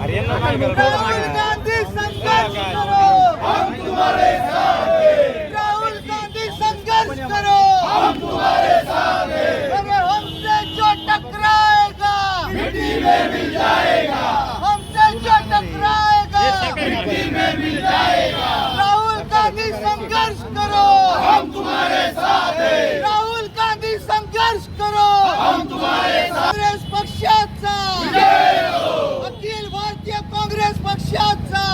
हरियाणा गांधी संघर्ष करो हम तुम्हारे साथ हैं राहुल गांधी संघर्ष करो हम तुम्हारे साथ हैं अरे हमसे जो टकराएगा मिट्टी में मिल जाएगा हमसे जो टकराएगा मिट्टी में मिल जाएगा राहुल गांधी संघर्ष करो हम तुम्हारे साथ हैं राहुल गांधी संघर्ष करो। हम तुम्हारे साथ काँग्रेस पक्षाचा अखिल भारतीय काँग्रेस पक्षाचा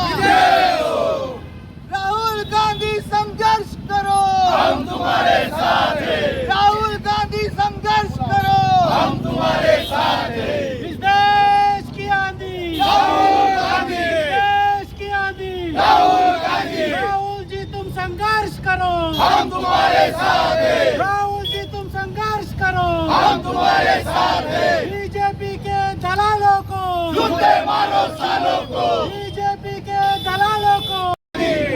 राहुल गांधी संघर्ष करो। हम तुम्हारे साथ हैं। राहुल गांधी संघर्ष करो। हम तुम्हारे साथ हैं। इस देश की आंधी। राहुल गांधी। देश की आंधी। राहुल गांधी। राहुल जी तुम संघर्ष करो। हम तुम्हारे साथ हैं राहुल जी तुम संघर्ष करो हम तुम्हारे साथ हैं। बीजेपी के दलालों को। जूते मारो सालों को। बीजेपी के दलालों को।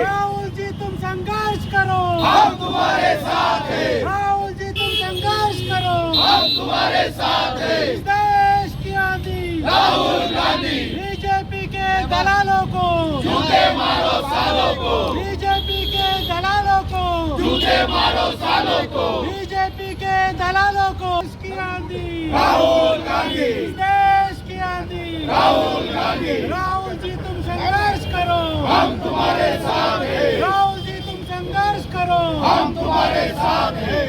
राहुल जी तुम संघर्ष करो। हम तुम्हारे साथ हैं। राहुल जी तुम संघर्ष करो। हम तुम्हारे साथ हैं। देश की आंधी। राहुल गांधी। बीजेपी के दलालों को। जूते मारो सालों को। बीजेपी के दलालों को। जूते मारो सालों को। बीजेपी के दलालों को इसकी आंधी राहुल गांधी इस देश की आंधी राहुल गांधी। राहुल जी तुम संघर्ष करो। हम तुम्हारे साथ हैं। राहुल जी तुम संघर्ष करो। हम तुम्हारे साथ हैं।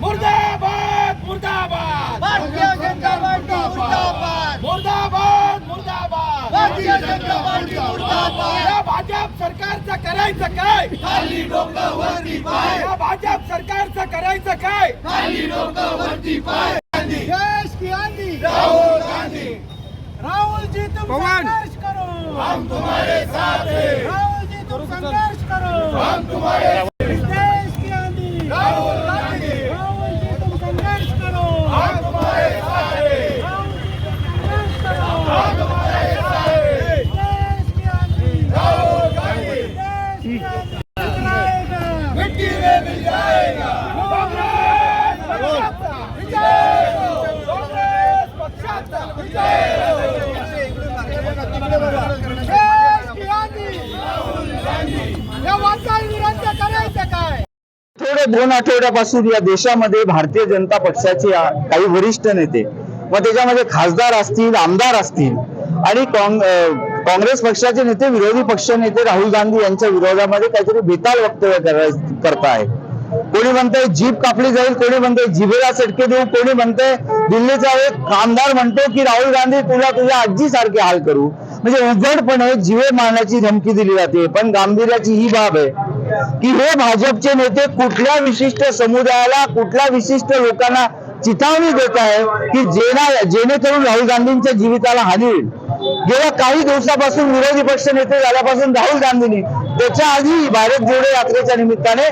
मुर्दाबाद मुर्दाबाद। भारतीय जनता पार्टी मुर्दाबाद। मुर्दाबाद मुर्दाबाद। भारतीय जनता पार्टी मुर्दाबाद। या भाजप सरकारचं करायचं काय? खाली डोकं वरती पाय। या भाजप सरकारचं करायचं काय? खाली डोकं वरती पाय गांधी देश की आंधी राहुल गांधी करो! हम तुम्हारे साथ हैं। राहुल जी तुम संघर्ष करो! हम तुम्हारे इस देश की आंधी राहुल गांधी राहुल जी तुम संघर्ष करो हम तुम्हारे साथ हैं राहुल जी तुम संघर्ष करो हम तुम्हारे साथ हैं देश की आंधी राहुल गांधी देश की आंधी टकराएगा मिट्टी में मिल जाएगा काँग्रेस पक्षाचा विजय हो! काँग्रेस पक्षाचा विजय हो! देश की आंधी या वाचाल विरुद्ध करायचं काय थोडे दोन आठवड्यापासून या देशामध्ये भारतीय जनता पक्षाचे काही वरिष्ठ नेते व त्याच्यामध्ये खासदार असतील आमदार असतील आणि काँग्रेस पक्षाचे नेते विरोधी पक्ष नेते राहुल गांधी यांच्या विरोधामध्ये काहीतरी बेताल वक्तव्य कराय- करताय. कोणी म्हणतंय जीप कापली जाईल कोणी म्हणतंय जिभेला चटके देऊ कोणी म्हणतंय दिल्लीचा एक आमदार म्हणतो की राहुल गांधी तुला तुझ्या आजी सारखे हाल करू. म्हणजे उघडपणे जिवे मारण्याची धमकी दिली जाते पण गांभीर्याची ही बाब आहे. की हे भाजपचे नेते कुठल्या विशिष्ट समुदायाला कुठल्या विशिष्ट लोकांना चिथावणी देत आहे की जेना जेणेकरून राहुल गांधींच्या जीविताला हानी होईल? गेल्या काही दिवसापासून विरोधी पक्ष नेते झाल्यापासून राहुल गांधींनी त्याच्या आधी भारत जोडो यात्रेच्या निमित्ताने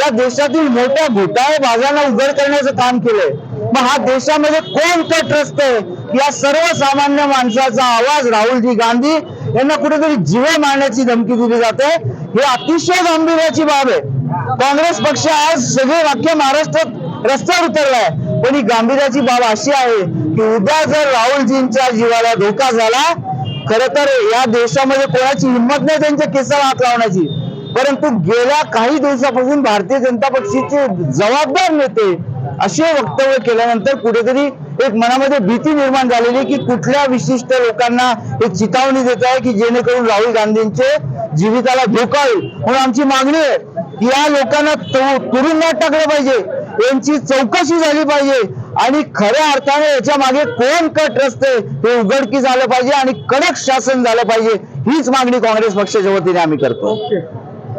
या देशातील मोठ्या घोटाळेबाजांना उघड करण्याचं काम केलंय. मग हा देशामध्ये कोण कट रचतंय या सर्वसामान्य माणसाचा आवाज राहुलजी गांधी यांना कुठेतरी जीवे मारण्याची धमकी दिली जाते. हे अतिशय गांभीर्याची बाब आहे. काँग्रेस पक्ष आज सगळे वाक्य महाराष्ट्रात रस्त्यावर उतरलाय. पण ही गांभीर्याची बाब अशी आहे की उद्या जर राहुलजींच्या जीवाला धोका झाला खर तर या देशामध्ये कोणाची हिंमत नाही त्यांच्या केसाला हात लावण्याची. परंतु गेल्या काही दिवसापासून भारतीय जनता पक्षाचे जबाबदार नेते असे वक्तव्य केल्यानंतर कुठेतरी एक मनामध्ये भीती निर्माण झालेली की कुठल्या विशिष्ट लोकांना एक चितावणी देत आहे की जेणेकरून राहुल गांधींचे जीविताला धोका होईल. म्हणून आमची मागणी आहे की या लोकांना तुरुंगात टाकलं पाहिजे. यांची चौकशी झाली पाहिजे. आणि खऱ्या अर्थाने याच्या मागे कोण कट रचते हे उघडकीस आलं पाहिजे आणि कडक शासन झालं पाहिजे. हीच मागणी काँग्रेस पक्षाच्या वतीने आम्ही करतो.